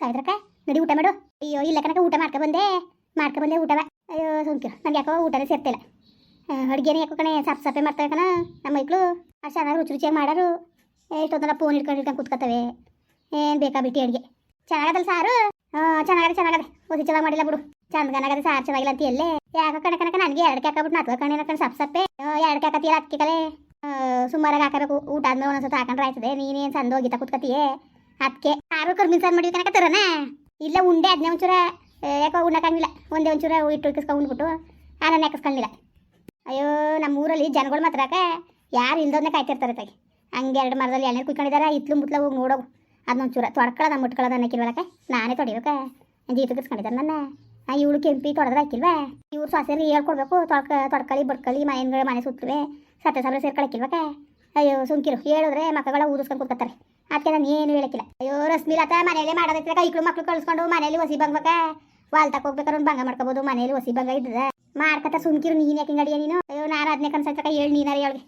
ಸಾಯ್ದ್ರಕ್ಕ ನಡಿ ಊಟ ಮಾಡು. ಅಯ್ಯೋ, ಇಲ್ಲ ಕನಕ ಊಟ ಮಾಡ್ಕೊ ಬಂದೆ. ಮಾಡ್ಕೊ ಬಂದೆ ಊಟವ. ಅಯ್ಯೋ, ಸುಮ್ಕಿರು. ನನಗೆ ಯಾಕೋ ಊಟನೇ ಸೇರ್ತಿಲ್ಲ. ಅಡುಗೆನೇ ಯಾಕೋ ಕಣೆ ಸಾಪ್ ಸಾಪೆ ಮಾಡ್ತಾರೆ ಕಣ ನಮ್ಮ ಮೈಕ್ಳು. ಅಷ್ಟು ಚೆನ್ನಾಗಿ ರುಚಿ ರುಚಿಯಾಗಿ ಮಾಡೋರು. ಎಷ್ಟೊತ್ತಲ್ಲ ಫೋನ್ ಹಿಡ್ಕೊಂಡು ಹಿಡ್ಕೊಂಡು ಕೂತ್ಕೊತವೆ. ಏನು ಬೇಕಾ ಬಿಟ್ಟು ಅಡುಗೆ. ಚೆನ್ನಾಗದಲ್ಲ ಸಾರು? ಹಾಂ, ಚೆನ್ನಾಗದೆ ಚೆನ್ನಾಗದೆ. ಓದಿ ಚೆನ್ನಾಗಿ ಮಾಡಿಲ್ಲ ಬಿಡು. ಚಂದಗನಾಗದೆ ಸಾರು ಚೆನ್ನಾಗಿಲ್ಲ ಅಂತ ಎಲ್ಲೇ ಯಾಕೋ ಕಣ ಕಣಕ ನನಗೆ ಎರಡು ಹಾಕಬಿಟ್ಟು ನಾಲ್ಕು ಕಣ್ಣಿನ ಕಣ್ ಸಪ್ ಸಪ್ಪೆ ಎರಡು ಹಾಕತ್ತೀರ ಅದಕ್ಕೆ ಸುಮಾರಾಗಿ ಹಾಕಬೇಕು. ಊಟ ಆದ್ಮೇಲೆ ಒಂದೊಂದ್ಸತ ಹಾಕೊಂಡ್ರೆ ಆಯ್ತದೆ. ನೀನೇನು ಹೋಗಿತ್ತ ಕೂತ್ಕತಿಯೇ? ಅದಕ್ಕೆ ಆರು ಕರ್ಮಿನ್ ಸಾರು ಮಾಡಿ ಕನಕ ತರನ. ಇಲ್ಲ ಉಂಡೆ ಅದನ್ನೇ ಒಂಚೂರ ಯಾಕೋ ಉಣ್ಣಕ್ಕಾಗಿಲ್ಲ ಒಂದೇ ಒಂಚೂರ ಇಟ್ಟು ಇಕ್ಕಿಸ್ಕೊಂಡು ಉಂಡ್ಬಿಟ್ಟು ಆ ನಾನು ಹಾಕಿಸ್ಕೊಂಡಿಲ್ಲ. ಅಯ್ಯೋ ನಮ್ಮ ಊರಲ್ಲಿ ಜನಗಳು ಮಾತ್ರ ಯಾರು ಇಲ್ದೋದನ್ನೇ ಕಾಯ್ತಿರ್ತಾರೆ ತಾಗಿ ಹಂಗೆ ಎರಡು ಮರದಲ್ಲಿ ಎಣ್ಣೆ ಕುಯ್ಕೊಂಡಿದ್ದಾರೆ ಇತ್ಲು ಮುತ್ಲ ಹೋಗಿ ನೋಡೋಗು. ಅದನ್ನೊಂಚೂರ ತೊಡ್ಕೊಳ್ಳೋದ ಮುಟ್ಕೊಳ್ಳೋದ ಅನ್ನಕ್ಕಿಲ್ವಲಕ ನಾನೇ ತೊಡಿಬೇಕ. ಜೀತು ಕಿಸ್ಕೊಂಡಿದ್ದಾರೆ ನನ್ನ. ಇವಳು ಕೆಂಪಿ ತೊಡೆದ್ರೆ ಹಾಕಿಲ್ವಾ? ಇವ್ರು ಸೊಸೆರಿ ಹೇಳ್ಕೊಡ್ಬೇಕು, ತೊಡ್ಕ, ತೊಡ್ಕಳಿ, ಬಡ್ಕಳಿ ಮನೆಗಳ ಮನೆ ಸುತ್ತವೆ, ಸತ್ಯ ಸಾವಿರ ಸೇರ್ಕೊಳಕ್ಕಿಲ್ವಕ ಅಯ್ಯೋ, ಸುಮ್ಕಿರು. ಹೇಳಿದ್ರೆ ಮಕ್ಕಳ ಊದಿಸ್ಕೊಂಡು ಕೂತ್ಕೊತಾರೆ. ಅದಕ್ಕೆ ನಾನು ಏನು ಹೇಳಕ್ಕಿಲ್ಲ. ಅಯ್ಯೋ ರಶ್ಮಿಲತ ಮನೆಯಲ್ಲೇ ಮಾಡೋದೈತೆ ಕೈಕ್ಳು ಮಕ್ಳು ಕಳ್ಸ್ಕೊಂಡು ಮನೇಲಿ ಹೊಸಿ ಬಂಗ್ಬೇಕ? ವಾಲ್ ಹೋಗ್ಬೇಕಾದ್ರೆ ಒಂದು ಬಂಗ ಮಾಡ್ಕೋಬೋದು ಮನೇಲಿ ಹೊಸಿ ಬಂಗ ಇದ್ದದ? ಮಾಡ್ಕತ್ತ ಸುಮ್ಕಿರು, ನೀನು ಯಾಕೆ ಹಿಂಗಡಿಯ ನೀನು? ಅಯ್ಯೋ, ನಾನು ಅದನ್ನೇ ಕನ್ಸಕ್ಕ ಹೇಳಿ ನೀನಾರ ಹೇಳಿ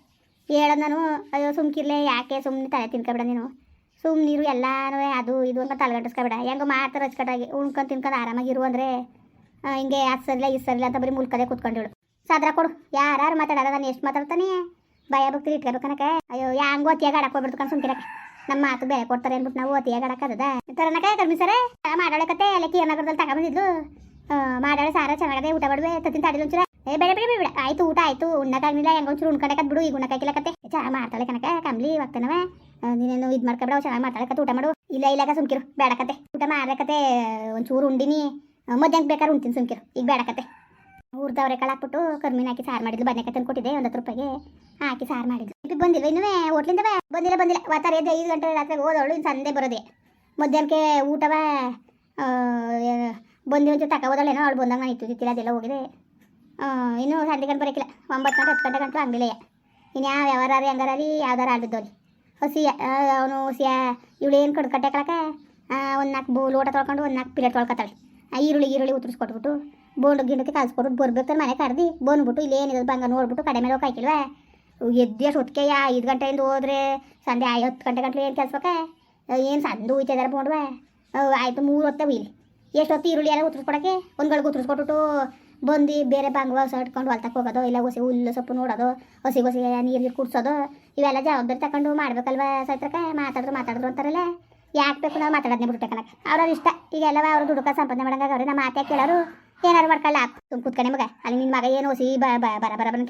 ಹೇಳೋದು. ನಾನು, ಅಯ್ಯೋ, ಸುಮ್ಕಿರ್ಲೆ, ಯಾಕೆ ಸುಮ್ಮನೆ ತಲೆ ತಿನ್ಕೊಬೇಡ ನೀನು? ಸುಮ್ಮನೆ ನೀರು ಎಲ್ಲಾನು ಅದು ಇದು ಅಂತ ತಲೆಗಟ್ಟಿಸ್ಕೊಬೇಡ. ಹೆಂಗೋ ಮಾಡ್ತಾರೆ ಅಚ್ಕಟ್ಟಾಗಿ ಉಣ್ಕೊಂಡು ತಿನ್ಕೊಂಡು ಆರಾಮಾಗಿರು ಅಂದರೆ ಹಿಂಗೆ ಅದು ಸರಿಲ್ಲ ಇದು ಸರಿಲ್ಲ ಅಂತ ಬರೀ ಮುಲ್ಕದೆ ಕೂತ್ಕೊಂಡಿಳು ಸದ್ರ ಕೊಡು. ಯಾರು ಮಾತಾಡಲ್ಲ, ನಾನು ಎಷ್ಟು ಮಾತಾಡ್ತಾನೆ? ಭಯ ಭಕ್ತಿ ಕನಕ ಅಯ್ಯೋ ಹಂಗ ಅತಿಯಾಗಿ ಗಡಕ ಹೋಗ್ಬಿಡ್ತು ಕಣ್ ಸುಮ್ಕಿರಕ್ಕೆ ನಮ್ಮ ಮಾತು ಬೆಲೆ ಕೊಡ್ತಾರೆ ಅಂದ್ಬಿಟ್ಟು ನಾವು ಅತಿಯಾಗಿ ಆಡಕ್ಕದ ತರನಕ ಕರ್ಮಿ ಸರ? ಮಾಡಾಳೆ ಕತೆ ಎಲ್ಲ ಕೀರ್ನಗರದಲ್ಲಿ ತಗೊಂಬಂದಿದ್ಲು ಮಾಡಾಳೆ ಸಾರ, ಚೆನ್ನಾಗದೆ ಊಟ ಬಡವೆ ತತ್ತಿನ ತಾಡಿಲ್ಲ ಒಂಚೂರ. ಏ, ಬೇಡ ಬೇಡ ಬೇಡ ಆಯ್ತು, ಊಟ ಆಯ್ತು ಉಣ್ಣಕ್ಕಾಗಿಲ್ಲ ಹೆಂಗ ಒಂಚೂರು ಉಣ್ಕೊಂಡಕತ್ ಬಿಡು ಈಗ ಉಣ್ಣಕ್ಕಾಗಿಲ್ಲ ಕತೆ. ಚೆನ್ನಾಗಿ ಮಾಡ್ತಾಳೆ ಕನಕ ಕಂಬ್ಲಿ ಹೋಗ್ತಾನವ ನೀನೇನು ಇದು ಮಾಡ್ಕೊಬೇಡ ಚೆನ್ನಾಗಿ ಮಾಡ್ತಾಳೆ ಕತೆ, ಊಟ ಮಾಡು. ಇಲ್ಲ ಇಲ್ಲ ಸುಮ್ಕಿರು, ಬೇಡ ಕತೆ. ಊಟ ಮಾಡ್ಬೇಕತೆ ಒಂಚೂರು ಉಂಡಿನಿ. ಮಧ್ಯಾಹ್ನ ಬೇಕಾದ್ರೆ ಉಣ್ತೀನಿ ಸುಮ್ಕಿರು, ಈಗ ಬೇಡ ಕತೆ. ಊರ್ದವ್ರೆ ಕಳಾಕ್ಬಿಟ್ಟು ಕರ್ಮಿನ ಹಾಕಿ ಸಾರು ಮಾಡಿದ್ಲು, ಬದನೆಕಾಯಿ ತಂದು ಕೊಟ್ಟಿದ್ದೆ ಹತ್ತು ರೂಪಾಯಿಗೆ. ಹಾಕಿ ಸಾರು ಮಾಡಿದ್ವಿ ಇದು ಬಂದಿಲ್ಲ ಇನ್ನೂ ಹೋಟ್ಲಿಂದ ಬಂದಿಲ್ಲ ಬಂದಿಲ್ಲ. ಒತ್ತಾರೆ ಎದ್ದು ಐದು ಗಂಟೆ ರಾತ್ರಿ ಹೋದವಳು ಇನ್ನು ಸಂದೆ ಬರೋದೆ. ಮಧ್ಯಾಹ್ನಕ್ಕೆ ಊಟವ ಆ, ಏ- ಬಂದು ಒಂಚೂರು ತಕ ಹೋದಳೇನೋ ಅವಳು ಬಂದಾಗ ನಾನು ಇತ್ತು ತಿತ್ತಿಲ್ಲ ಅದೆಲ್ಲ ಹೋಗಿದೆ. ಇನ್ನು ಸಂಜೆ ಗಂಟೆ ಬರೋಕ್ಕಿಲ್ಲ ಒಂಬತ್ತು ಗಂಟೆ ಹತ್ತು ಗಂಟೆ ಗಂಟು ಅಂಗಡಿಲೆಯ ಇನ್ನು ಯಾವ ವ್ಯವಹಾರ ಹೆಂಗಾರಿ ಯಾವ್ದಾರ ಆಡಿದ್ದವ್ರಿ ಹಸಿಯ ಅವನು ಹಸಿಯ ಇವಳು ಏನು ಕಡು ಕಟ್ಟೆ ಕಳಕ? ಒಂದು ನಾಲ್ಕು ಬೋ ಲೋಟ ತೊಳ್ಕೊಂಡು ಒಂದು ನಾಲ್ಕು ಪಿಲೇಟ್ ತೊಳ್ಕೊತಾಳೆ ಆ ಈರುಳ್ಳಿ ಈರುಳ್ಳಿ ಉತ್ತರಿಸ್ಕೊಟ್ಬಿಟ್ಟು ಬೋಂಡು ಗಿಂಡಕ್ಕೆ ಕಲ್ಸ್ಕೊಟ್ಟು ಬರ್ಬೇಕು ಮನೆ ಕರ್ದು ಬಂದ್ಬಿಟ್ಟು ಇಲ್ಲೇನಿದೆ ಬಂಗ ನೋಡ್ಬಿಟ್ಟು ಕಡೆ ಮೇಲೆ ಹೋಗಿ ಹಾಕಿಲ್ವಾ ಎದ್ದು ಯಾ ಐದು ಗಂಟೆಯಿಂದ ಹೋದ್ರೆ ಸಂಜೆ ಐ ಹತ್ತು ಗಂಟೆ ಗಂಟೆ ಏನು ಕೆಲಸಕ್ಕೆ? ಏನು ಸಂದು ಹೋಯ್ತಿದಾರ ಬೋಂಡ್ವ ಆಯಿತು ಮೂರು ಹೊತ್ತೆ ಇಲ್ಲಿ ಎಷ್ಟು ಹೊತ್ತು ಈರುಳ್ಳಿ ಎಲ್ಲ ಉತ್ತರಿಸ್ಕೊಡಕ್ಕೆ ಒಂದು ಗಳಿಗೆ ಉತ್ತರಿಸ್ಕೊಟ್ಬಿಟ್ಟು ಬಂದು ಬೇರೆ ಬಂಗ ಹೊಸ ಇಟ್ಕೊಂಡು ಹೊಲ್ತಕ್ಕೆ ಹೋಗೋದು, ಇಲ್ಲ ಹೊಸಿ ಹುಲ್ಲು ಸೊಪ್ಪು ನೋಡೋದು, ಹೊಸಿ ಹೊಸಿ ನೀರು ಕುಡ್ಸೋದು, ಇವೆಲ್ಲ ಜವಾಬ್ದಾರಿ ತಗೊಂಡು ಮಾಡ್ಬೇಕಲ್ವ ಸೈತ್ರಕ್ಕೆ? ಮಾತಾಡಿದ್ರು ಮಾತಾಡಿದ್ರು ಅಂತಾರಲ್ಲ? ಯಾಕೆ ಬೇಕು ನಾವು ಮಾತಾಡೋದನ್ನೇ ಬಿಟ್ಟು ಕಣಕ್ಕೆ ಇಷ್ಟ. ಈಗ ಎಲ್ಲವ ಅವ್ರು ದುಡುಕ ಸಂಪಾದನೆ ಮಾಡಂಗ ಅವ್ರೆ ನಮ್ಮ ಮಾತೇ ಕೇಳೋರು ಏನಾರು ಮಾಡ್ಕೊಳ್ಳ ತುಂಬ ಕೂತ್ಕೊಂಡೆ ಮಗ. ಅಲ್ಲಿ ನಿನ್ನ ಮಗ ಏನು ಸಿ ಬ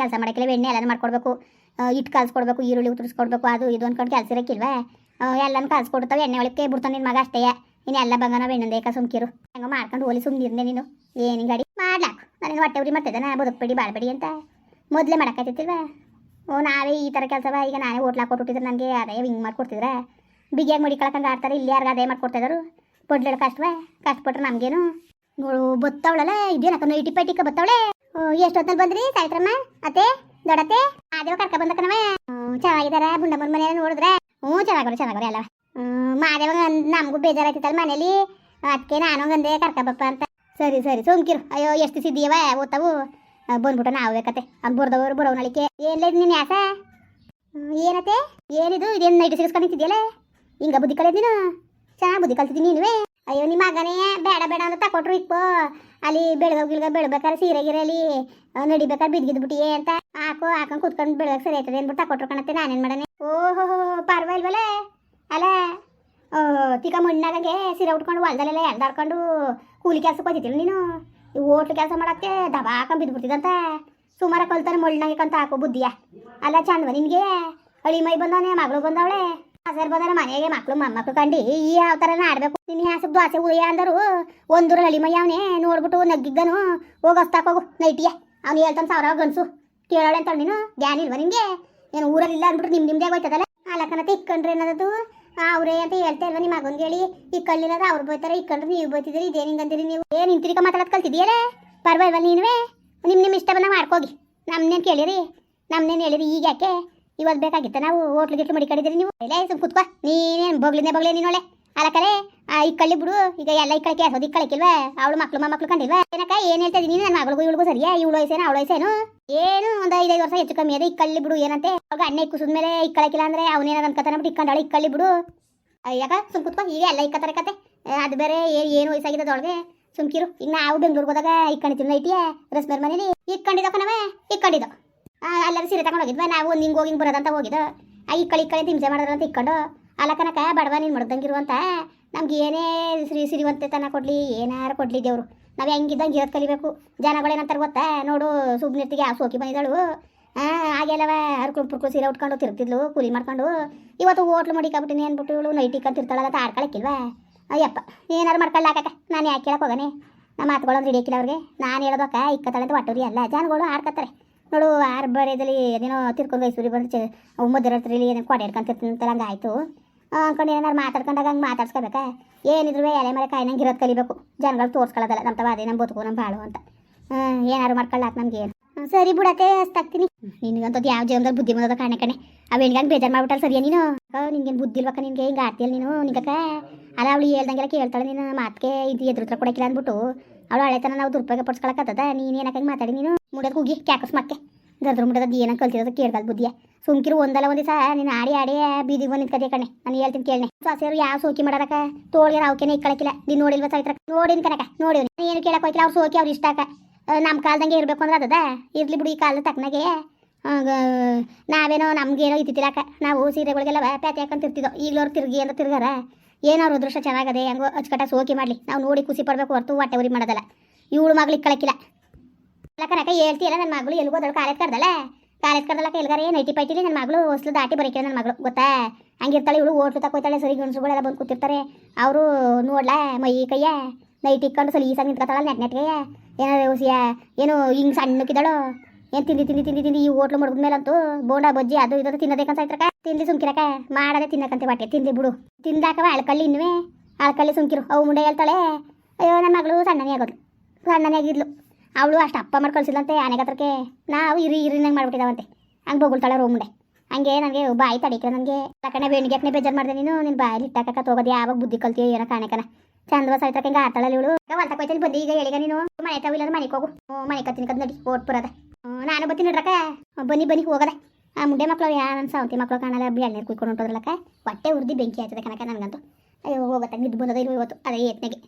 ಕೆಲಸ ಮಾಡಕ್ಕಿಲ್ಲ, ಎಣ್ಣೆ ಎಲ್ಲ ಮಾಡ್ಕೊಡ್ಬೇಕು. ಇಟ್ಟು ಕಲ್ಸ್ಕೊಡ್ಬೇಕು, ಈರುಳ್ಳಿ ಉತ್ತರಿಸ್ಕೊಡ್ಬೇಕು, ಅದು ಇದು ಅನ್ಕೊಂಡು ಕೆಲಸ ಇರಕ್ಕಿಲ್ವಾ? ಎಲ್ಲನೂ ಕಲ್ಸ್ಕೊಡ್ತಾವೆ, ಎಣ್ಣೆ ಒಳಕ್ಕೆ ಬಿಡ್ತಾನೆ ನಿನ್ನ ಮಗ ಅಷ್ಟೇ. ಇನ್ನೆಲ್ಲ ಎಲ್ಲ ಬಂಗ ಎಣ್ಣೆಂದೇಕ ಸುಮ್ಕಿರು. ಹೆಂಗ ಮಾಡ್ಕೊಂಡು ಹೋಲಿ ಸುಮ್ಮನಿರ್ನೆ ನೀನು. ಏನು ಗಾಡಿ? ಮಾಡ್ಲಾಕು ನನಗೆ ಹೊಟ್ಟೆ ಉರಿ ಮತ್ತೆ ನಾ ಬದುಕ್ಬೇಡಿ ಬಾಳ್ಬೇಡಿ ಅಂತ. ಮೊದಲೇ ಮಾಡಕ್ಕಾಯ್ತಿಲ್ವಾ ಓ, ನಾವೇ ಈ ಥರ ಕೆಲಸವ? ಈಗ ನಾನೇ ಹೋಟ್ಲ ಕೊಟ್ಟಿದ್ರೆ ನನಗೆ ಅದೇ ಹಿಂಗೆ ಮಾಡ್ಕೊಡ್ತಿದ್ರೆ? ಬಿಗಿಯಾಗಿ ಮಡಿಕೊಳಕಂಗೆ ಆಡ್ತಾರೆ, ಇಲ್ಲಿ ಯಾರಿಗೆ ಅದೇ ಮಾಡ್ಕೊಡ್ತಿದ್ರು ಪೊಡ್ಲೆಡ್ ಕಷ್ಟವೇ ಕಷ್ಟಪಟ್ರೆ ನಮಗೇನು? ಬತ್ತವಳಲ್ಲ ಇದೇನಕ್ಕ ನೈಟಿ ಪೈಟಿಕ ಬತ್ತವಳೆ? ಎಷ್ಟೊತ್ತಲ್ಲಿ ಬಂದ್ರಿ, ಸಾಯಿತ್ರಮ್ಮ? ಅತ್ತೆ, ದೊಡತ್ತೆ? ಅದೇ ಕರ್ಕ ಬಂದಕ್ಕನವ ಚೆನ್ನಾಗಿದಾರ, ಬುಂಡಮ್ಮನ ಮನೆ ನೋಡಿದ್ರೆ? ಹ್ಞೂ, ಚೆನ್ನಾಗವ್ರೆ ಚೆನ್ನಾಗವ್ರೆ ಅಲ್ಲ ಮಾದೇವ ನಮಗೂ ಬೇಜಾರಾಯ್ತಿತ್ತಲ್ಲ ಮನೇಲಿ? ಅದಕ್ಕೆ ನಾನು ಗಂದೆ ಕರ್ಕಬಪ್ಪ ಅಂತ. ಸರಿ ಸರಿ, ಸೋಂಕಿರು. ಅಯ್ಯೋ, ಎಷ್ಟು ಸಿದ್ದಿಯವ, ಓದ್ತಾವು? ಬಂದ್ಬಿಟ್ಟು ನಾವು ಬೇಕತ್ತೆ ಅವ್ನು ಬರ್ದವರು ಬರೋನಳಿಕೆ ಏನ್ಲ ನೀನು ಯಾಸ ಏನತ್ತೆ? ಏನಿದು? ಇದೇನು ನೈಟ್ ಸಿಗಿಸ್ಕೊಂಡಿದ್ದೀಯಲ್ಲ ನಿಂತಿದ್ಯಲ್ಲ? ಹಿಂಗ ಬುದ್ಧಿ ಕಲಿಯೋದು ನೀನು? ಚೆನ್ನಾಗಿ ಬುದ್ಧಿ ಕಲ್ತಿದ್ದೀನಿ ನೀನುವೇ? ಅಯ್ಯೋ ನಿಮ್ಮ ಮಗನೇ ಬೇಡ ಬೇಡ ಅಂತ ತಕೊಟ್ರು ಇಪ್ಪ. ಅಲ್ಲಿ ಬೆಳಗೋಗಿಲ್ಗ ಬೆಳಬೇಕಾದ್ರೆ ಸೀರೆ ಗಿರಲಿ ನಡಿಬೇಕಾದ್ರೆ ಬಿದ್ದಿದ್ಬಿಟ್ಟಿಯೇ ಅಂತ. ಹಾಕು, ಹಾಕೊಂಡು ಕುತ್ಕೊಂಡು ಬೆಳಗ್ಗೆ ಸರಿ ಆಯ್ತದೆ ಅಂದ್ಬಿಟ್ಟು ತಕೊಟ್ರು ಕಣತ್ತೆ ನಾನೇನು ಮಾಡನೆ ಓಹೋ ಪರವಾಗಿಲ್ವಲ್ಲ ಅಲ್ಲ ತಿಕ್ಕ ಮಣ್ಣಾಗೆ ಸೀರೆ ಉಟ್ಕೊಂಡು ಹೊಲದಲ್ಲೆಲ್ಲ ಎಳ್ದಾಡ್ಕೊಂಡು ಕೂಲಿ ಕೆಲಸ ಹೋಗ್ತಿದ್ದಿಲ್ಲ ನೀನು? ಈ ಹೋಟ್ಲು ಕೆಲಸ ಮಾಡಕ್ಕೆ ದಬಾಕೊಂಡ್ ಬಿದ್ದುಬಿಡ್ತಿದಂತ ಸುಮಾರು ಕಲ್ತಾನೆ ಮಣ್ಣಾಗೆ ಕಂತ ಹಾಕೋ ಬುದ್ಧಿಯ. ಅಲ್ಲ, ಚಂದವ ನಿನಗೆ? ಅಳಿ ಮೈ ಬಂದವನೇ ಮಗಳು ಬಂದವಳೆ? ಹಸರ್ ಬಂದಾರ ಮನೆಗೆ ಮಕ್ಳು ಮೊಮ್ಮಕ್ಕಳು ಕಂಡು ಈ ಯಾವ ಥರ ಆಡ್ಬೇಕು ನಿನ್ನ ಹೆಸರು ದ್ವಾಸೆ ಉಳಿಯ ಅಂದರು. ಒಂದೂರ ಹಳಿಮಯ್ಯ ಅವನೇ ನೋಡ್ಬಿಟ್ಟು ನಗ್ಗಿದ್ದನು. ಹೋಗಸ್ತಾಕ ಹೋಗು ನೈಟಿಗೆ ಅವ್ನು ಹೇಳ್ತಾನೆ ಸಾವಿರ ಗನ್ಸು ಕೇಳೋಳೆ ಅಂತ ನೀನು? ಜ್ಞಾನ ಇಲ್ವ ನಿಮಗೆ ಏನು ಊರಲ್ಲಿ ಇಲ್ಲ ಅಂದ್ಬಿಟ್ಟು ನಿಮ್ ನಿಮ್ದೇ ಹೋಯ್ತದಲ್ಲ ಅಲ್ಲಕ್ಕನತ್ತೆ ಇಕ್ಕಂಡ್ರೆ ಏನದು ಅವ್ರೇ ಅಂತ ಹೇಳ್ತಾ ಇಲ್ವ ನಿಮ್ಮ ಮಗನ್ಗೆ ಹೇಳಿ? ಇಕ್ಕಳ್ಳಿರೋದು ಅವ್ರು ಬೋಯ್ತಾರೆ ಇಕ್ಕಂಡ್ರೆ ನೀವು ಬೋಯ್ತಿದ್ದೀರಿ ಇದೇನು ಅಂದಿರಿ ನೀವು. ಏನು ಇಂತಿರಿಕ ಮಾತಾಡೋದು ಕಲ್ತಿದ್ದೀಯಲ್ಲ ಪರವಾಗಿಲ್ವ ನೀನುವೇ. ನಿಮ್ಮ ನಿಮ್ಮ ಇಷ್ಟ ಬಂದಾಗ ಮಾಡ್ಕೋಗಿ. ನಮ್ಮನ್ನೇನು ಕೇಳಿರಿ? ನಮ್ಮನ್ನೇನು ಹೇಳಿರಿ? ಈಗ ಯಾಕೆ? ಇವತ್ತು ಬೇಕಾಗಿತ್ತ? ನಾವು ಹೋಟ್ಲು ಗಿಟ್ಲು ಮಡಿಕೊಂಡಿದ್ದೀರಿ ನೀವು. ಇಲ್ಲ ಸುಮ್ ಕುತ್ಕೋ. ನೀನೇನು ಬಗ್ಲಿಂದೇ ಬಗ್ಲೇ ನೀನೊಳೆ ಅಲಕರೆ ಈ ಕಳ್ಳಿ ಬಿಡು. ಈಗ ಎಲ್ಲ ಇಕ್ಕಳಿಕೆ ಹಸೋದು ಕಳಕಿಲ್ವ ಅವಳು ಮಕ್ಳು ಮೊಮ್ಮಕ್ಳು ಕಂಡಿಲ್ವಾ? ಏನಕ್ಕ, ಏನು ಹೇಳ್ತಾ ಇದೀನಿ? ನನ್ನ ಮಗಳಿಗೂ ಇವಳಿಗೂ ಸರಿಯಾ? ಇವಳು ವಯಸ್ಸೇನು? ಅವಳ ವಯಸ್ಸೇನು? ಏನು? ಒಂದು ಐದೈದು ವರ್ಷ ಹೆಚ್ಚು ಕಮ್ಮಿ ಅದೇ ಇಕ್ಕಳ್ಳಿ ಬಿಡು, ಏನಂತೆ? ಅವಾಗ ಅಣ್ಣ ಕುಸಿದ ಮೇಲೆ ಇಕ್ಕಳಕಿಲ್ಲ ಅಂದ್ರೆ ಅವನೇನ ಅನ್ಕತಾನ ಬಿಟ್ಟು ಇಕ್ಕಂಡಾಳು? ಈ ಕಳ್ಳಿ ಬಿಡು. ಯಾಕ? ಸುಮ್ ಕುತ್ಕೋ. ಈಗ ಎಲ್ಲ ಇಕ್ಕತಾರೆ ಕತೆ. ಅದ್ ಬೇರೆ ಏನು ವಯಸ್ಸಾಗಿದೆ ಅದೊಳಗೆ ಸುಮ್ಕಿರು ಈಗ ನಾವು ಬೆಂಗ್ಳೂರ್ಗೆ ಹೋದಾಗ ಇಕ್ಕಣಿತೀವಿ ನೈಟಿಯ ರಸ್ಮೇರ್ ಮನೇಲಿ? ಇಕ್ಕೊಂಡಿದ್ದೋ ಕಣವ ಇಕ್ಕೊಂಡಿದ್ದೋ ಅಲ್ಲಾರ ಸೀರೆ ತಗೊಂಡು ಹೋಗಿದ್ವ, ನಾವು ಒಂದು ಹಿಂಗೆ ಬರೋದಂತ ಹೋಗಿದ್ದು. ಆ ಇಕ್ಕಳಿ ಕಳಿ ಅಂತ ಹಿಂಸೆ ಮಾಡಿದ್ರು ಅಂತ ಇಕ್ಕೊಂಡು, ಅಲ್ಲ ಕನಕ, ಬಡವ, ನೀನು ಮಡ್ದಂಗಿರುವಂತ ನಮ್ಗೆ ಏನೇ ಸಿರಿ ಸಿರಿವಂತೆ ತನ ಕೊಡಲಿ, ಏನಾರು ಕೊಡಲಿ ದೇವರು. ನಾವು ಹೆಂಗಿದ್ದಂಗೆ ಇರೋದು ಕಲಿಬೇಕು. ಜನಗಳೇನಂತಾರೆ ಗೊತ್ತಾ? ನೋಡು ಸುಬ್ನಿರ್ತಿಗೆ ಆ ಸೋಕಿ ಬಂದಿದ್ದಾಳು. ಹಾಂ ಆಗೆಲ್ಲವ ಹರ್ಕೊಂಡು ಪುರ್ಕೊಂಡು ಸೀರೆ ಉಟ್ಕೊಂಡು ತಿರ್ತಿದ್ಲು ಕೂಲಿ ಮಾಡ್ಕೊಂಡು. ಇವತ್ತು ಹೋಟ್ಲು ಮಡಿಕಾಬಿಟ್ಟಿನಿ ಅಂದ್ಬಿಟ್ಟು ಇವಳು ನೈಟ್ ಇಕ್ಕಂತಿರ್ತಾಳಲ್ಲ ಅಂತ ಆಡ್ಕೊಳಕ್ಕಿಲ್ವಾ? ಅಯ್ಯಪ್ಪ, ಏನಾರು ಮಾಡ್ಕೊಳ್ಳಾಕ ನಾನು ಯಾಕೆ ಕೇಳಕ್ಕೆ ಹೋಗನೆ? ನಮ್ಮ ರೆಡಿ ಹಿಡಿಯಕ್ಕಿಲ್ಲ ಅವ್ರಿಗೆ. ನಾನು ಹೇಳೋದಕ್ಕ ಇಕ್ಕತ್ತಾಳೆ ಅಂತ ಒಟ್ಟವ್ರಿ ಅಲ್ಲ. ಜನಗಳು ಆಡ್ಕತ್ತಾರೆ. ನೋಡು ಯಾರು ಬರೆಯಲ್ಲಿ ಏನೇನೋ ತಿರ್ಕೊಂಡು ಮೈಸೂರಿಗೆ ಬಂದು ಚೆ ಮಧ್ಯರಾತ್ರಿಲಿ ಏನೋ ಕೊಡೆ ಹಿಡ್ಕೊಂತಿರ್ತೀನಿ ಅಂತ ಹಂಗೆ ಆಯಿತು. ಅಂದ್ಕೊಂಡು ಏನಾರು ಮಾತಾಡ್ಕೊಂಡಾಗ ಹಂಗೆ ಮಾತಾಡ್ಸ್ಕೊಬೇಕಾ? ಏನಿದ್ರು ಎಲೆ ಮೇಲೆ ಕಾಯಿ ನಂಗೆ ಇರೋದು ಕಲಿಬೇಕು. ಜನಗಳು ತೋರ್ಸ್ಕೊಳ್ಳೋದಲ್ಲ ನಮ್ಮ ತವಾದೆ ನಮ್ಮ ಬದುಕು ನಮ್ಮ ಬಾಳು ಅಂತ. ಏನಾರು ಮಾಡ್ಕೊಳ್ಳಾಕ ನಮ್ಗೆ ಏನು ಸರಿ ಬಿಡತ್ತೆ ಅಷ್ಟಾಗ್ತೀನಿ ನಿನಗಂತದ್ದು ಯಾವ ಜೀವನದಲ್ಲಿ ಬುದ್ಧಿ ಬಂದದ ಕಾಣೆ ಕಣೆ. ಅವು ಹೆಣ್ಗಂಗೆ ಬೇಜಾರು ಮಾಡ್ಬಿಟ್ಟಲ್ಲ ಸರಿಯಾ ನೀನು? ನಿಂಗೇನು ಬುದ್ಧಿ ಇಲ್ವಕ್ಕ, ನಿನಗೆ ಹಿಂಗೆ ಆಡ್ತೀಯಲ್ಲ ನೀನು, ನಿಂಗಕ್ಕ? ಅಲ್ಲ, ಅವಳು ಹೇಳ್ದಂಗೆಲ್ಲ ಕೇಳ್ತಾಳೆ ನೀನು ಮಾತಿಗೆ ಇದು ಎದುರು ಕೊಡಕ್ಕಿಲ್ಲ ಅಂದ್ಬಿಟ್ಟು. ಅವಳು ಹಳೆತನ ನಾವು ದುರುಪಯೋಗ ಪಡಿಸ್ಕೊಳಕತ್ತದ. ನೀನು ಏನಕ್ಕೆ ಮಾತಾಡಿ ನೀನು? ಮುಡಕ್ಕೆ ಹೋಗಿ ಕ್ಯಾಕಸ್ ಮಕ್ಕೆ. ದರ್ದ್ರ ಮುಡದ ಏನ ಕಲ್ತಿರೋದು ಕೇಳ್ದಲ್ ಬುದ್ಧಿಯ. ಸುಮ್ಕಿರು ಒಂದಲ್ಲ ಒಂದಿಸ ನೀನು ಆಡಿ ಆಡಿ ಬೀದಿಗೆ ಬಂದು ನಿಂತ್ಕದೆ ಕಣೆ. ನಾನು ಹೇಳ್ತೀನಿ ಕೇಳನೆ. ಸೊಸೆಯರು ಯಾವ ಸೋಕಿ ಮಾಡಾರಕ ತೋಳಿಗೆ ಅವಕೇನೆ ಇಕ್ಕಳಕಿಲ್ಲ. ನೀನು ನೋಡಿಲ್ವ ಸಾಯ್ತ್ರ ನೋಡಿನ ಕನಕ ನೋಡಿ ಏನು ಕೇಳಕ್ ಹೋಯ್ತಿಲ್ಲ, ಅವ್ರು ಸೋಕಿ ಅವ್ರು ಇಷ್ಟಾಕ ನಮ್ಮ ಕಾಲ್ದಂಗೆ ಇರಬೇಕು ಅಂದ್ರೆ ಅದದ. ಇರ್ಲಿ ಬಿಡು ಈ ಕಾಲದ ತಕ್ಕನಾಗೆ ನಾವೇನೋ ನಮ್ಗೇನೋ ಇತ್ತಿತ್ತಿರಾಕ ನಾವು ಸೀರೆಗಳಿಗೆಲ್ಲ ಪ್ಯಾತೆ ಹಾಕೊಂತಿರ್ತಿದ್ದೋ ಈಗಲವ್ರು ತಿರ್ಗಿ ಅಂತ ತಿರ್ಗಾರ. ಏನೋ ಅವ್ರ ಅದೃಷ್ಟ ಚೆನ್ನಾಗದೆ ಹೆಂಗೋ ಅಚ್ಚುಕಟ್ಟ ಸೋಕಿ ಮಾಡಲಿ. ನಾವು ನೋಡಿ ಖುಷಿ ಪಡಬೇಕು, ಹೊರತು ಹೊಟ್ಟೆ ಉರಿ ಮಾಡೋದಲ್ಲ. ಇವಳು ಮಗಳಿಗೆ ಕಳಕಿಲ್ಲ ಕನಕ ಹೇಳ್ತೀಯಲ್ಲ ನನ್ನ ಮಗಳು ದೊಡ್ಡ ಕಾಲೇಜ್ ಕರ್ದಲ್ಲ? ಕಾಲೇಜ್ ಕರ್ದಲ್ಲ ಎಲ್ಗಾರ ಐಟಿ ಪೈಟಿಲಿ ನನ್ನ ಮಗಳು ಹೊಸ್ಲು ದಾಟಿ ಬರೀಕೆ ನನ್ನ ಮಗಳು, ಗೊತ್ತಾ? ಹಂಗಿರ್ತಾಳೆ, ಇವಳು ಓಟ್ಲು ತಕೋತಾಳೆ ಸರಿ ಗಣಸುಗಳೆಲ್ಲ ಬಂದು ಕೂತಿರ್ತಾರೆ. ಅವರು ನೋಡ್ಲಾ, ಮೈ ಕೈಯ? ನೈಟ್ ಇಕ್ಕೊಂಡು ಸಲ ಈಸಾಗಿ ನಿಂತ್ಕೊತಾಳಲ್ಲ ನೆಟ್ ನೆಟ್ಗೆ ಹುಸಿಯ ಏನು ಹಿಂಗೆ ಸಣ್ಣಕ್ಕಿದ್ದಾಳು? ಏನು ತಿಂದಿ ತಿಂದಿ ತಿಂದಿ ತಿಂದಿ ಈ ಹೋಟ್ಲು ಮೇಲಂತೂ ಬೋಂಡ, ಬಜ್ಜಿ ಅದು ಇದು ತಿನ್ನೋದೇ ತಿಂದಿ ಸುಮ್ಕಿರಕ ಮಾಡದೆ ತಿನ್ನಕಂತೆ ಬಾಟೆ ತಿಂದಿ ಬಿಡು. ತಿಂದಾಕವ ಅಳ್ಕಳ್ಳಿ ಇನ್ನುವೆ ಅಳ್ಕಳ್ಳಿ ಸುಮ್ಕಿರು. ಅವು ಮುಂಡೆ ಹೇಳ್ತಾಳೆ, ಅಯ್ಯೋ ನನ್ನ ಮಗಳು ಸಣ್ಣನೇ ಆಗೋದು, ಸಣ್ಣನೇ ಆಗಿದ್ಲು. ಅವಳು ಅಷ್ಟು ಅಪ್ಪ ಮಾಡಿ ಕಳ್ಸಿಲ್ಲಂತೆ ನಾವು ಇರಿ ಇರಿನಂಗೆ ಮಾಡ್ಬಿಟ್ಟಿದ್ದಾವಂತೆ ಹಂಗೆ ಬೊಗಳ್ತಾಳೆ ರೋ ಮುಂಡೆ ಹಂಗೆ ನನಗೆ ಬಾಯಿ ತಡಿಕಿಲ್ಲ ನನಗೆ. ಯಾಕಂದ್ರೆ ಬೆಣ್ಗೆಕ್ನೆ ಬೇಜಾರು ಮಾಡಿದೆ ನೀನು ನಿನ್ನ ಬಾಯಲ್ಲಿ ಇಟ್ಟಾಕ ಹೋಗೋದು ಯಾವಾಗ ಬುದ್ಧಿ ಕಲ್ತೀಯೋ ಏನೋ ಕಾಣಕನ ಚಂದ ಸಾಯ್ತಕ್ಕೆ ಹಿಂಗೆ ಆತಾಳಲ್ಲಿ ಇವಳು. ಹೊಲ್ತ ಕೊಯ್ತಲ್ಲಿ ಬಂದು, ಈಗ ಹೇಳಿಗ ನೀನು. ಮನೆ ತಾವಿಲ್ಲ ಮನೆಗೆ ಹೋಗು. ಮನೆ ಕತ್ತಿನ ಕದ್ ನಡಿ ಓಟ್ ಬರೋದ ನಾನು ಬತ್ತೀನಿ ನೋಡ್ರಕ್ಕ. ಬನ್ನಿ ಬನ್ನಿ, ಹೋಗದೆ. ಆ, ಮುಂಡೆ ಮಕ್ಕಳು ಯಾ ನನ್ನ ಸಾವಂತಿ ಮಕ್ಕಳು ಕಾಣಲ್ಲ ಎಣ್ಣೆ ಕುಯ್ಕೊಂಡು ಹೊಂಟೋದ್ರಲ್ಲಕ್ಕ ಹೊಟ್ಟೆ ಉರ್ದಿ ಬೆಂಕಿ ಆಯ್ತದೆ ಕನಕ ನನಗಂತೂ. ಅಯ್ಯೋ, ಹೋಗತ್ತೆ, ನಿದ್ದು ಬಂದದ ಇವತ್ತು? ಅದೇ ಏತ್ನೆಗೆ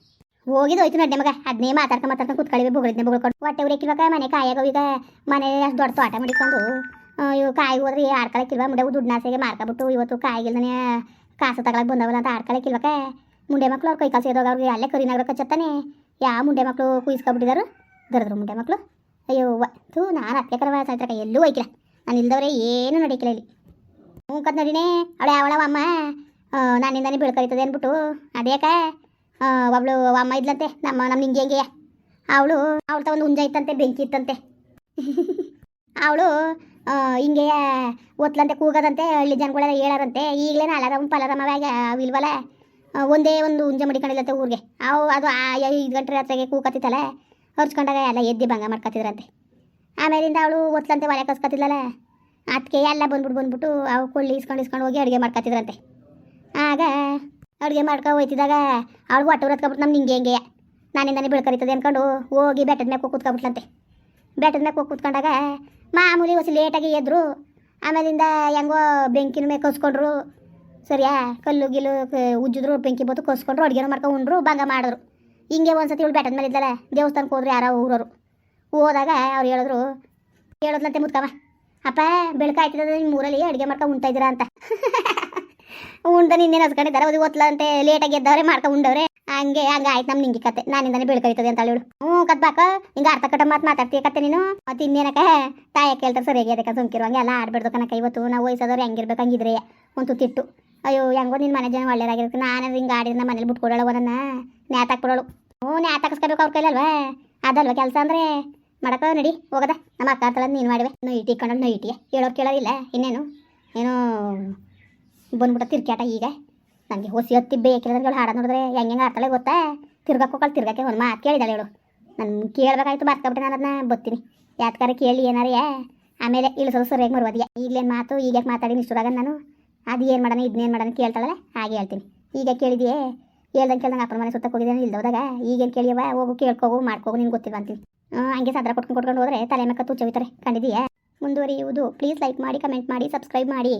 ಹೋಗಿದ್ದು ಹೋಯ್ತು ನಡ್ಡೆ ಮಗ ಅದನ್ನೇ ಮಾತಾಡ್ಕೊಂಡು ಮಾತಾಡ್ಕೊಂಡು ಕುತ್ಕೊಳ್ಳಿ ಬೊಗಳಿದ್ನೆ ಬೊಗಳ್ಕೊಂಡು. ಹೊಟ್ಟೆ ಉರಿಕಿಲ್ವಾಗ ಮನೆ ಕಾಯಾಗ ಈಗ. ಮನೆ ಅಷ್ಟು ದೊಡ್ಡ ತೋಟ ಮಾಡಿಕೊಂಡು. ಇವು ಕಾಯಿ ಹೋದ್ರೆ, ಆಡ್ಕೊಳಕ್ಕಿಲ್ವ? ಮುಂಡೆ ಮಾರ್ಕ ಮಾರ್ಕೊಬಿಟ್ಟು ಇವತ್ತು ಕಾಯಿಗಿಲ್ದನೆ ಕಾಸು ತಗೊಳಕ್ ಬಂದವಲ್ಲ ಅಂತ ಆಡ್ಕೊಳಕ್ಕಿಲ್ವಕ ಮುಂಡೆ ಮಕ್ಕಳು ಅವ್ರು ಕೈ ಕಾಸು ಎದೋಗ ಅವ್ರಿಗೆ ಅಲ್ಲೇ ಕರಿನಾಗ ಕಚ್ಚತ್ತಾನೆ ಯಾವ ಮುಂಡೆ ಮಕ್ಕಳು ಕುಯ್ಸ್ಕೊಬಿಟ್ಟಿದಾರು? ದರದ್ರು ಮುಂಡೆ ಮಕ್ಕಳು ಅಯ್ಯೋ ತೂ ನಾನು ಅತ್ಯಕರವಾದ ಕರವ ಸಾಯ್ತಕ್ಕ ಎಲ್ಲೂ ಹೋಯ್ಕಿಲ್ಲ. ನಾನು ಇಲ್ದವ್ರೆ ಏನು ನಡೀಕಿಲ್ಲ ಇಲ್ಲಿ. ಹ್ಞೂ, ಕದ್ ನಡಿನೇ, ಅವಳೆ, ಅವಳ ಅಮ್ಮ. ನಾನಿಂದಾನೆ ಬೀಳ್ಕರಿತದೆ ಅಂದ್ಬಿಟ್ಟು ಅದೇಕ ಒಬ್ಳು ಅಮ್ಮ ಇದ್ಲಂತೆ, ನಮ್ಮ ನಮ್ಮ ಹಿಂಗೆ ಹೆಂಗೆ ಅವಳು, ಅವಳ ಒಂದು ಹುಂಜ ಇತ್ತಂತೆ, ಬೆಂಕಿ ಇತ್ತಂತೆ. ಅವಳು ಹಿಂಗೆ ಒತ್ಲಂತೆ ಕೂಗದಂತೆ, ಹಳ್ಳಿ ಜನಗಳೆಲ್ಲ ಹೇಳದಂತೆ ಈಗಲೇ ನಾಲ್ಕರಮ್ಮ ಪಲರಮ್ಮವಾಗ ಇಲ್ವಲ್ಲ? ಒಂದೇ ಒಂದು ಹುಂಜ ಮಡಿಕೊಂಡಿಲ್ಲಂತೆ ಊರಿಗೆ. ಅವು, ಅದು ಐದು ಗಂಟೆ ರಾತ್ರಿಗೆ ಕೂಕತ್ತಿತ್ತಲ್ಲ? ಹರ್ಚ್ಕೊಂಡಾಗ ಎಲ್ಲ ಎದ್ದು ಭಂಗ ಮಾಡ್ಕೊತಿದ್ರಂತೆ. ಆಮೇಲಿಂದ ಅವಳು ಒತ್ಲಂತೆ ಒಲೆ ಕಸ್ಕೊತಿದ್ಲಲ್ಲ ಅದಕ್ಕೆ ಎಲ್ಲ ಬಂದ್ಬಿಟ್ಟು ಬಂದ್ಬಿಟ್ಟು ಅವು ಕೊಳ್ಳಿ ಇಸ್ಕೊಂಡು ಇಸ್ಕೊಂಡು ಹೋಗಿ ಅಡುಗೆ ಮಾಡ್ಕೊತಿದ್ರಂತೆ. ಆಗ ಅಡುಗೆ ಮಾಡ್ಕೊ ಹೋಯ್ತಿದ್ದಾಗ ಅವಳು ಹೊಟ್ಟೆ ಹೊರತ್ಕೊಬಿಟ್ಟು ನಮ್ಮ ನಿಂಗೆ ಹೆಂಗೆ ನಾನಿಂದಾನೆ ಬೆಳ್ಕರಿತದೆ ಅಂದ್ಕೊಂಡು ಹೋಗಿ ಬೆಟ್ಟದ ಹೋಗಿ ಕೂತ್ಕೊಬಿಟ್ಲಂತೆ ಬೆಟ್ಟದ ಹೋಗಿ ಕೂತ್ಕೊಂಡಾಗ ಮಾಮೂಲಿ ಹೊಸ ಲೇಟಾಗಿ ಎದ್ರು, ಆಮೇಲಿಂದ ಹೆಂಗೋ ಬೆಂಕಿನ ಮೇಲೆ ಕಸ್ಕೊಂಡ್ರು. ಸರಿಯಾ? ಕಲ್ಲು ಗಿಲ್ಲು ಉಜ್ಜಿದ್ರು, ಬೆಂಕಿ ಬತ್ತು ಕಸ್ಕೊಂಡ್ರು, ಅಡುಗೆನೂ ಮಾಡ್ಕೊಂಡು ಉಂಡ್ರು ಭಂಗ ಮಾಡಿದ್ರು. ಹಿಂಗೆ ಒಂದ್ಸತಿ ಇವಳು ಬೆಟ್ಟದ ಮೇಲೆ ಇದ್ದಲ್ಲ ದೇವಸ್ಥಾನಕ್ಕೆ ಹೋದ್ರೆ ಯಾರೋ ಊರವರು. ಹೋದಾಗ ಅವ್ರು ಹೇಳಿದ್ರು ಹೇಳೋದ್ಲಂತೆ ಮುತ್ಕವ ಅಪ್ಪ ಬೆಳಕಾಯ್ತದ ನಿಮ್ಮ ಊರಲ್ಲಿ ಅಡುಗೆ ಮಾಡ್ಕೊಂಡು ಉಣ್ತಾ ಇದ್ದೀರಾ ಅಂತ. ಉಂಡ, ನಿನ್ನೇನು ಹಸ್ಕೊಂಡಿದ್ದಾರೆ? ಅದು ಓದ್ಲಂತೆ ಲೇಟಾಗಿ ಎದ್ದವ್ರೆ ಮಾಡ್ಕೊಂಡು ಉಂಡವ್ರೆ. ಹಂಗೆ ಹಂಗೆ ಆಯ್ತು ನಮ್ಮ ನಿಂಗೆ ಕತೆ. ನಾನಿಂದಾನೆ ಬೆಳ್ಕೈತದೆ ಅಂತ ಹೇಳು. ಹ್ಞೂ ಕತ್ಬಾಕ ಹಿಂಗೆ ಅರ್ಥ ಕಟ್ಟ ಮಾತು ಮಾತಾಡ್ತೀಯ ಕತೆ ನೀನು? ಮತ್ತೆ ಇನ್ನೇನಕ ತಾಯ ಕೇಳ್ತಾರೆ ಸರಿಯಾಗಿ ಅದಕ್ಕೆ ಸುಮ್ಕಿರು ಹಂಗೆ ಎಲ್ಲ ಆಡ್ಬಿಡ್ದು ಕನಕ ಇವತ್ತು ನಾವು ವಯಸ್ಸಾದವ್ರು ಹೆಂಗಿರ್ಬೇಕು ಹಂಗಿದ್ರೆ ಒಂದು ತಿಟ್ಟು. ಅಯ್ಯೋ, ಹೆಂಗೋ ನಿನ್ನ ಮನೆ ಜನ ಒಳ್ಳೆಯದಾಗಿರುತ್ತೆ ನಾನು ಹಿಂಗೆ ಆಡಿದ್ರೆ ಮನೇಲಿ ಬಿಟ್ಕೊಡೋಳು ಅವನನ್ನು ನ್ಯಾತಾಕ್ಬಿಡೋಳು ಹ್ಞೂ ನ್ಯಾತಾಕಿಸ್ಕೋಬೇಕು ಅವ್ರ ಕೈಲಲ್ವಾ? ಅದಲ್ವ ಕೆಲಸ ಅಂದರೆ? ಮಾಡಕ ನಡಿ, ಹೋಗದ. ನಮ್ಮ ಅಕ್ಕ ಹತ್ರ ನೀನು ಮಾಡಿವೆ. ನೈಟಿ ನೋ ಇಟಿಯ ಹೇಳೋರು ಕೇಳೋದಿಲ್ಲ ಇನ್ನೇನು? ಏನೋ ಬಂದ್ಬಿಟ್ಟ ತಿರ್ಕ್ಯಾಟ ಈಗ. ನನಗೆ ಹೊಸಿ ಹೊತ್ತಿ ಬೇಕಿಲ್ಲ ಹಾಡ ನೋಡಿದ್ರೆ ಹೆಂಗೆ ಹೆಂಗೆ ಆಡ್ತಾಳೆ ಗೊತ್ತಾ? ತಿರ್ಗಕ್ಕೆ ಹೋಗಲ್ಲ ತಿರ್ಗಕ್ಕೆ ಒಂದು ಮಾತು ಕೇಳಿದಾಳೆ ಹೇಳು. ನಾನು ಕೇಳಬೇಕಾಯ್ತು ಬರ್ಕೊಬಿಟ್ಟೆ ನಾನು ಅದನ್ನ ಬತ್ತೀನಿ. ಯಾತ್ಕಾರ ಕೇಳಿ ಏನಾರೇ ಆಮೇಲೆ ಇಳಿಸೋದು ಸರಿಯಾಗಿ ಮರುವದಿಯ. ಈಗಲೇನು ಮಾತು ಈಗ ಯಾಕೆ ಮಾತಾಡಿ ಇಷ್ಟದಾಗ ನಾನು. ಅದು ಏನು ಮಾಡೋಣ ಇದನ್ನೇನು ಮಾಡೋಣ ಕೇಳ್ತಾಳಲ್ಲ, ಹಾಗೆ ಹೇಳ್ತೀನಿ. ಈಗ ಕೇಳಿದೆಯೇ? ಹೇಳ್ದಂಗೆ ಕೇಳ್ದಂಗೆ ಅಪ್ಪನ ಮನೆ ಸುತ್ತಕ್ಕೆ ಹೋಗಿದ್ದೇನೆ ಇಲ್ದೋದಾಗ ಈಗೇನು ಕೇಳಿಯವ ಹೋಗು, ಕೇಳ್ಕೋಗು, ಮಾಡ್ಕೋಗು ನಿನ್ಗೆ ಗೊತ್ತಿಲ್ಲ ಅಂತೀನಿ. ಹಂಗೆ ಸದ್ರ ಕೊಟ್ಕೊಂಡು ಕೊಟ್ಕೊಂಡು ಹೋದ್ರೆ ತಲೆ ಮಕ್ಕ ತುಚ್ಚವಿತಾರೆ ಕಂಡಿದೀಯಾ? ಮುಂದುವರಿಯುವುದು. ಪ್ಲೀಸ್ ಲೈಕ್ ಮಾಡಿ ಕಮೆಂಟ್ ಮಾಡಿ ಸಬ್ಸ್ಕ್ರೈಬ್ ಮಾಡಿ.